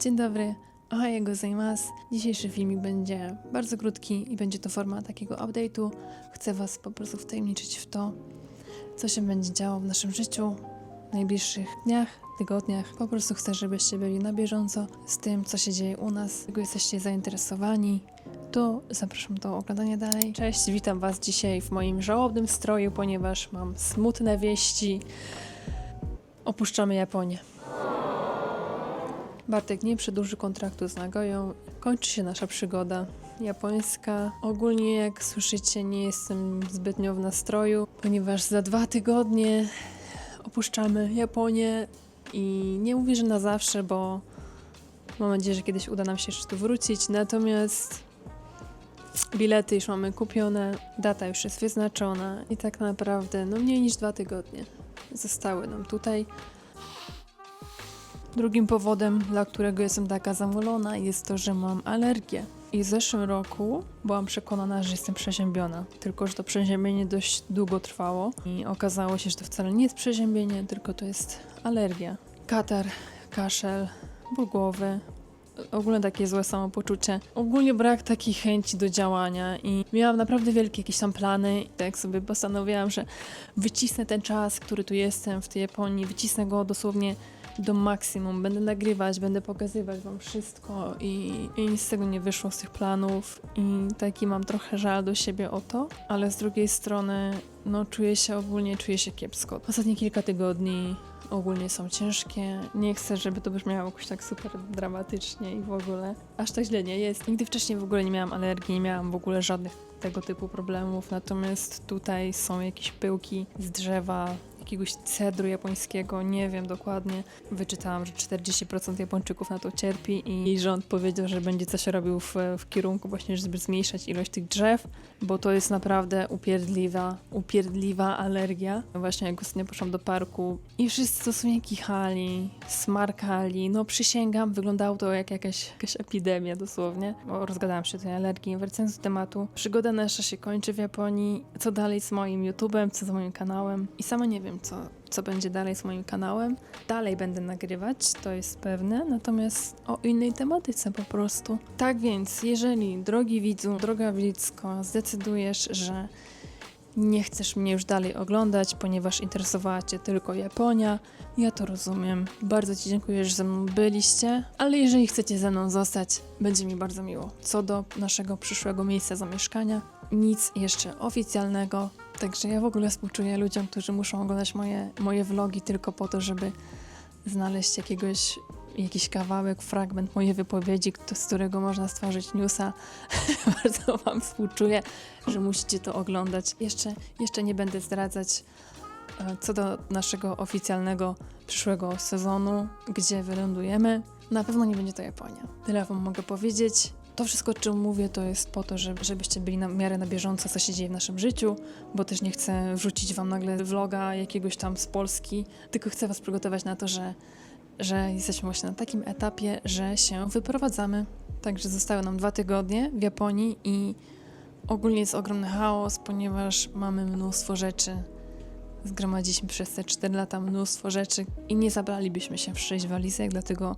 Dzień dobry, ohayou gozaimasu. Dzisiejszy filmik będzie bardzo krótki i będzie to forma takiego update'u. Chcę Was po prostu wtajemniczyć w to, co się będzie działo w naszym życiu w najbliższych dniach, tygodniach. Po prostu chcę, żebyście byli na bieżąco z tym, co się dzieje u nas. Jak jesteście zainteresowani, to zapraszam do oglądania dalej. Cześć, witam Was dzisiaj w moim żałobnym stroju, ponieważ mam smutne wieści. Opuszczamy Japonię. Bartek nie przedłuży kontraktu z Nagoją. Kończy się nasza przygoda japońska. Ogólnie, jak słyszycie, nie jestem zbytnio w nastroju, ponieważ za dwa tygodnie opuszczamy Japonię i nie mówię, że na zawsze, bo mam nadzieję, że kiedyś uda nam się jeszcze tu wrócić. Natomiast bilety już mamy kupione, data już jest wyznaczona i tak naprawdę no mniej niż dwa tygodnie zostały nam tutaj. Drugim powodem, dla którego jestem taka zamulona, jest to, że mam alergię. I w zeszłym roku byłam przekonana, że jestem przeziębiona. Tylko, że to przeziębienie dość długo trwało i okazało się, że to wcale nie jest przeziębienie, tylko to jest alergia. Katar, kaszel, ból głowy, ogólnie takie złe samopoczucie. Ogólnie brak takiej chęci do działania i miałam naprawdę wielkie jakieś tam plany. Tak sobie postanowiłam, że wycisnę ten czas, który tu jestem w tej Japonii, wycisnę go dosłownie do maksimum. Będę nagrywać, będę pokazywać wam wszystko i, i nic z tego nie wyszło z tych planów i taki mam trochę żal do siebie o to, ale z drugiej strony no czuję się ogólnie, czuję się kiepsko. Ostatnie kilka tygodni ogólnie są ciężkie. Nie chcę, żeby to brzmiało jakoś tak super dramatycznie i w ogóle. Aż tak źle nie jest. Nigdy wcześniej w ogóle nie miałam alergii, nie miałam w ogóle żadnych tego typu problemów, natomiast tutaj są jakieś pyłki z drzewa, jakiegoś cedru japońskiego, nie wiem dokładnie. Wyczytałam, że 40% Japończyków na to cierpi i rząd powiedział, że będzie coś robił w, w kierunku właśnie, żeby zmniejszać ilość tych drzew, bo to jest naprawdę upierdliwa, upierdliwa alergia. Właśnie jak ostatnio poszłam do parku i wszyscy dosłownie kichali, smarkali, no przysięgam, wyglądało to jak jakaś, jakaś epidemia dosłownie. Bo rozgadałam się tej alergii. Wracając do tematu, przygoda nasza się kończy w Japonii. Co dalej z moim YouTube'em, co z moim kanałem? I sama nie wiem, co, co będzie dalej z moim kanałem. Dalej będę nagrywać, to jest pewne, natomiast o innej tematyce po prostu. Tak więc, jeżeli, drogi widzu, droga widzko, zdecydujesz, że nie chcesz mnie już dalej oglądać, ponieważ interesowała Cię tylko Japonia. Ja to rozumiem. Bardzo Ci dziękuję, że ze mną byliście, ale jeżeli chcecie ze mną zostać, będzie mi bardzo miło. Co do naszego przyszłego miejsca zamieszkania, nic jeszcze oficjalnego, także ja w ogóle współczuję ludziom, którzy muszą oglądać moje, moje vlogi tylko po to, żeby znaleźć jakiegoś jakiś kawałek, fragment mojej wypowiedzi, z którego można stworzyć newsa. Bardzo Wam współczuję, że musicie to oglądać. Jeszcze, jeszcze nie będę zdradzać e, co do naszego oficjalnego przyszłego sezonu, gdzie wylądujemy. Na pewno nie będzie to Japonia. Tyle Wam mogę powiedzieć. To wszystko, o czym mówię, to jest po to, żeby, żebyście byli na miarę na bieżąco, co się dzieje w naszym życiu, bo też nie chcę wrzucić Wam nagle vloga jakiegoś tam z Polski, tylko chcę Was przygotować na to, że że jesteśmy właśnie na takim etapie, że się wyprowadzamy. Także zostały nam dwa tygodnie w Japonii i ogólnie jest ogromny chaos, ponieważ mamy mnóstwo rzeczy. Zgromadziliśmy przez te 4 lata mnóstwo rzeczy i nie zabralibyśmy się w 6 walizek, dlatego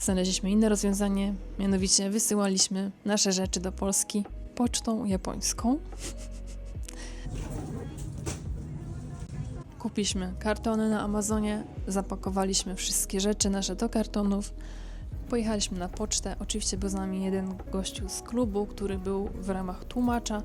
znaleźliśmy inne rozwiązanie, mianowicie wysyłaliśmy nasze rzeczy do Polski pocztą japońską. Kupiliśmy kartony na Amazonie, zapakowaliśmy wszystkie rzeczy nasze do kartonów, pojechaliśmy na pocztę. Oczywiście był z nami jeden gościu z klubu, który był w ramach tłumacza,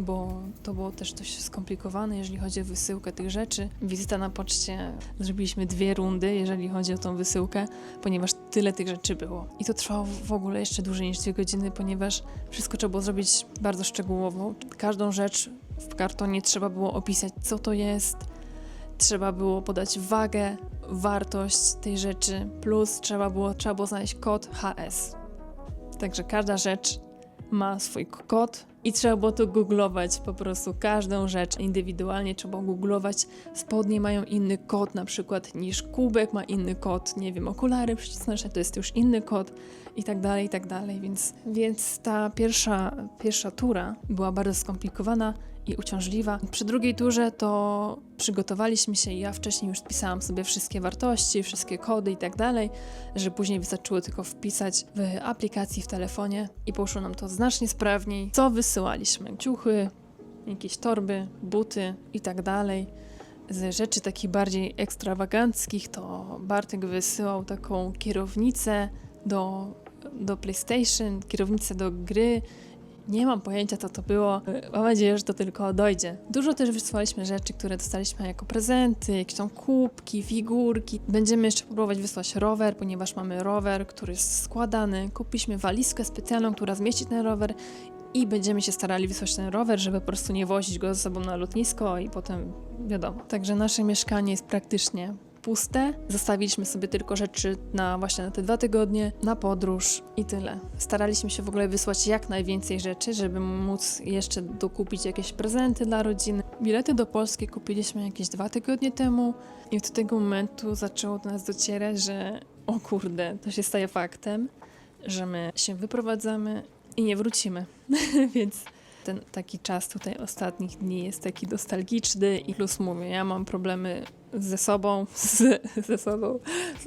bo to było też dość skomplikowane, jeżeli chodzi o wysyłkę tych rzeczy. Wizyta na poczcie, zrobiliśmy dwie rundy, jeżeli chodzi o tą wysyłkę, ponieważ tyle tych rzeczy było. I to trwało w ogóle jeszcze dłużej niż dwie godziny, ponieważ wszystko trzeba było zrobić bardzo szczegółowo. Każdą rzecz w kartonie trzeba było opisać, co to jest, trzeba było podać wagę, wartość tej rzeczy, plus trzeba było, trzeba było znaleźć kod HS. Także każda rzecz ma swój kod i trzeba było to googlować po prostu. Każdą rzecz indywidualnie trzeba googlować. Spodnie mają inny kod na przykład niż kubek ma inny kod, nie wiem, okulary przycisnąć, to jest już inny kod i tak dalej, i tak dalej. Więc, więc ta pierwsza, pierwsza tura była bardzo skomplikowana i uciążliwa. Przy drugiej turze to przygotowaliśmy się i ja wcześniej już spisałam sobie wszystkie wartości, wszystkie kody i tak dalej, że później wystarczyło tylko wpisać w aplikacji w telefonie i poszło nam to znacznie sprawniej. Co wysyłaliśmy? Ciuchy, jakieś torby, buty i tak dalej. Z rzeczy takich bardziej ekstrawaganckich to Bartek wysyłał taką kierownicę do, do PlayStation, kierownicę do gry. Nie mam pojęcia, co to było. Mam nadzieję, że to tylko dojdzie. Dużo też wysłaliśmy rzeczy, które dostaliśmy jako prezenty, jakieś tam kubki, figurki. Będziemy jeszcze próbować wysłać rower, ponieważ mamy rower, który jest składany. Kupiliśmy walizkę specjalną, która zmieści ten rower i będziemy się starali wysłać ten rower, żeby po prostu nie wozić go ze sobą na lotnisko i potem wiadomo. Także nasze mieszkanie jest praktycznie puste. Zostawiliśmy sobie tylko rzeczy na właśnie na te dwa tygodnie, na podróż i tyle. Staraliśmy się w ogóle wysłać jak najwięcej rzeczy, żeby móc jeszcze dokupić jakieś prezenty dla rodziny. Bilety do Polski kupiliśmy jakieś dwa tygodnie temu i od tego momentu zaczęło do nas docierać, że o kurde, to się staje faktem, że my się wyprowadzamy i nie wrócimy. Więc ten taki czas tutaj ostatnich dni jest taki nostalgiczny i plus mówię, ja mam problemy ze sobą, z, ze sobą,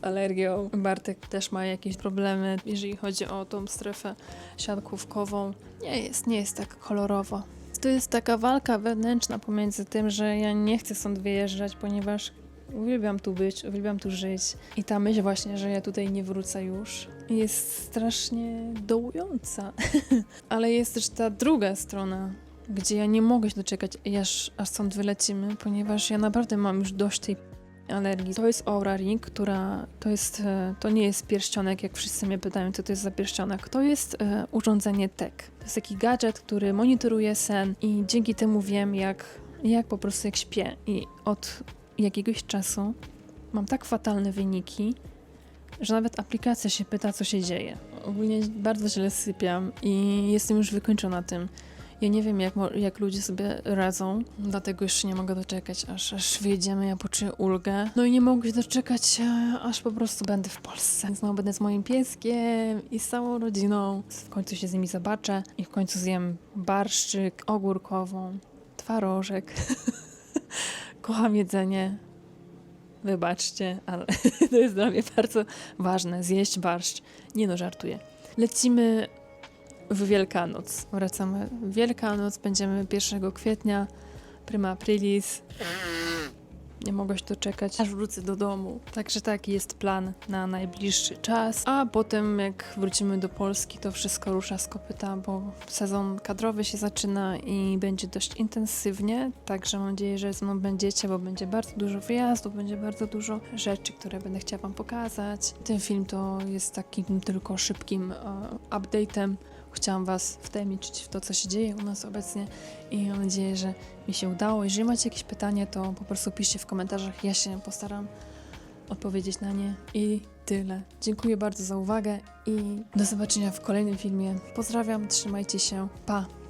z alergią. Bartek też ma jakieś problemy, jeżeli chodzi o tą strefę siatkówkową. Nie jest, nie jest tak kolorowo. To jest taka walka wewnętrzna pomiędzy tym, że ja nie chcę stąd wyjeżdżać, ponieważ uwielbiam tu być, uwielbiam tu żyć. I ta myśl właśnie, że ja tutaj nie wrócę już, jest strasznie dołująca. Ale jest też ta druga strona, gdzie ja nie mogę się doczekać, aż, aż stąd wylecimy, ponieważ ja naprawdę mam już dość tej alergii. To jest Aura Ring, która to jest, e, to nie jest pierścionek, jak wszyscy mnie pytają, co to jest za pierścionek. To jest e, urządzenie TEC. To jest taki gadżet, który monitoruje sen i dzięki temu wiem, jak, jak po prostu jak śpię. I od jakiegoś czasu mam tak fatalne wyniki, że nawet aplikacja się pyta, co się dzieje. Ogólnie bardzo źle sypiam i jestem już wykończona tym. Ja nie wiem, jak, jak ludzie sobie radzą, dlatego jeszcze nie mogę doczekać, aż, aż wyjedziemy, ja poczuję ulgę. No i nie mogę się doczekać, aż po prostu będę w Polsce. Znowu będę z moim pieskiem i z całą rodziną. W końcu się z nimi zobaczę i w końcu zjem barszczyk ogórkową, twarożek. Kocham jedzenie. Wybaczcie, ale to jest dla mnie bardzo ważne, zjeść barszcz. Nie no, żartuję. Lecimy w Wielkanoc. Wracamy w Wielkanoc, będziemy 1 kwietnia, prima aprilis. Nie mogę się doczekać, aż wrócę do domu. Także taki jest plan na najbliższy czas. A potem, jak wrócimy do Polski, to wszystko rusza z kopyta, bo sezon kadrowy się zaczyna i będzie dość intensywnie. Także mam nadzieję, że ze mną będziecie, bo będzie bardzo dużo wyjazdów, będzie bardzo dużo rzeczy, które będę chciała Wam pokazać. Ten film to jest takim tylko szybkim e, update'em. Chciałam Was wtajemniczyć w to, co się dzieje u nas obecnie i mam nadzieję, że mi się udało. Jeżeli macie jakieś pytanie, to po prostu piszcie w komentarzach. Ja się postaram odpowiedzieć na nie i tyle. Dziękuję bardzo za uwagę i do zobaczenia w kolejnym filmie. Pozdrawiam, trzymajcie się, pa!